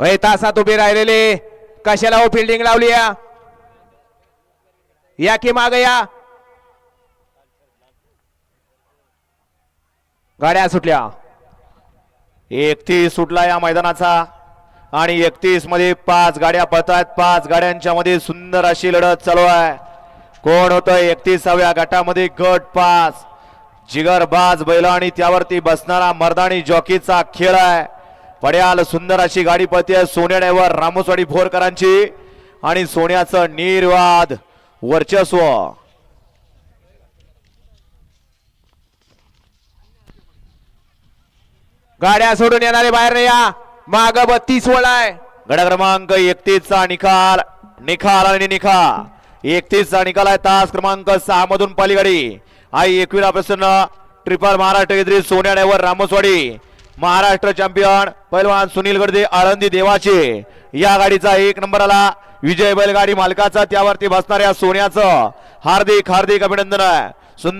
होय तासात उभे राहिलेले. कशाला हो फिल्डिंग लावली या? या की माग या? गाड्या सुटल्या. एकतीस सुटला या मैदानाचा. आणि एकतीसमध्ये पाच गाड्या पळतात पाच गाड्यांच्या मध्ये सुंदर अशी लढत चालू आहे. कोण होतं एकतीसाव्या गटामध्ये? गट पाच. जिगरबाज बैल आणि त्यावरती बसणारा मर्दानी जॉकीचा खेळ आहे. पड्याल सुंदर अशी गाडी पळते. सोन्या रामोसवाडी भोरकरांची आणि सोन्याचं निर्वाद वर्चस्व. गाड्या सोडून येणारे बाहेर या. माग बत्तीस वळाय गडा क्रमांक एकतीस चा निकाल. निकाल आणि निकाल. एकतीस चा निकाल आहे. तास क्रमांक सहा मधून पलीकडे. आई एकविरा प्रसन्न. ट्रिपल महाराष्ट्र केसरी सोन्या रामोसवाडी. महाराष्ट्र चॅम्पियन पैलवान सुनील गडदे आळंदी देवाचे. या गाडीचा एक नंबर आला. विजय बैलगाडी मालकाचा त्यावरती बसणाऱ्या सोन्याचं हार्दिक हार्दिक अभिनंदन. आहे सुंदर